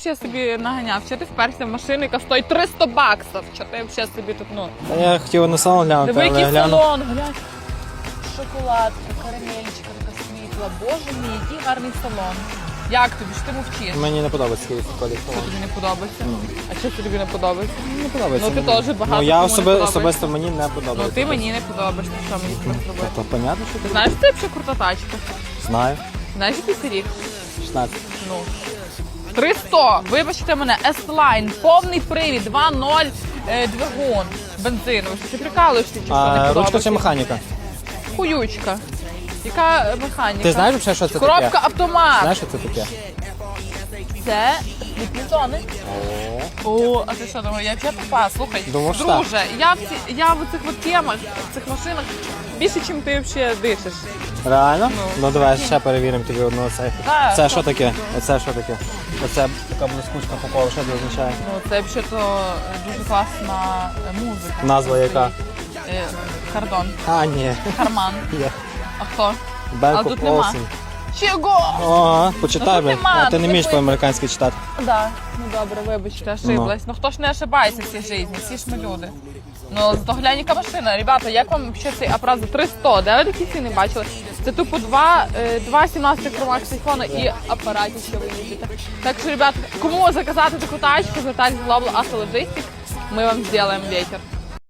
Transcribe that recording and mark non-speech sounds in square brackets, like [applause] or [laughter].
Ще собі наганяв, що ти вперся в машину, яка стоїть 300 баксів. Що ти взагалі собі тут, ну. Та я хотів на салон глянути, Диви, але який я глянув. салон, глянь. Шоколадка, карамельчика, така світла. Боже мій, який гарний салон. Як тобі? Що ти мовчиш? Мені не подобається такий колір. Що тобі не подобається? А що тобі не подобається? Не подобається. Ну, ти мені. теж багато Ну я кому не особи, особисто мені не Ну подобається. ти мені не подобаєшся, що мені з тобою зробити? То понятно, що Ти ти знаєш, що це взагалі крута тачка? знаю. Знаєш, який це рік? 16. Ну. 300, вибачте мене, S-Line, повний привід, 2.0 е, двигун бензину. Що Ти прикалуєшся чи що не А ручка подобається? чи механіка? Хуючка. Яка е, механіка? Ти знаєш взагалі, що це Коробка таке? автомат. Знаєш, що це таке? Це світлі зони. О, а ти що думав, я взагалі тупа, слухай. Думав, що Друже, я в, ці, я в цих от темах, в цих машинах більше, ніж ти взагалі дишиш. Реально? Ну. Ну давай ще перевіримо тобі одного цей. Так, Це що таке? Оце що таке? Оце така блискучка по колу, що це означає? Ну, це взагалі то дуже класна е, музика. Назва яка? Е, Хардон. А, ні. Харман. Є. [laughs] А хто? А тут нема. Чого? Ага, почитай, тут блядь. нема, А ти не вмієш написано. по-американськи читати. Да. Ну добре, вибачте, ошиблась. Ну хто ж не ошибається в цій житті, всі ж ми люди. Ну, зато глянь, яка машина. Ребята, як вам ще цей апарат за 300? Де ви такі ціни бачили? Це тупо два, е, два 17 промах телефона і апаратів, що ви їздите. Так що, ребят, кому заказати таку тачку, звертайтесь в Auto Logistics, ми вам зробимо ветер.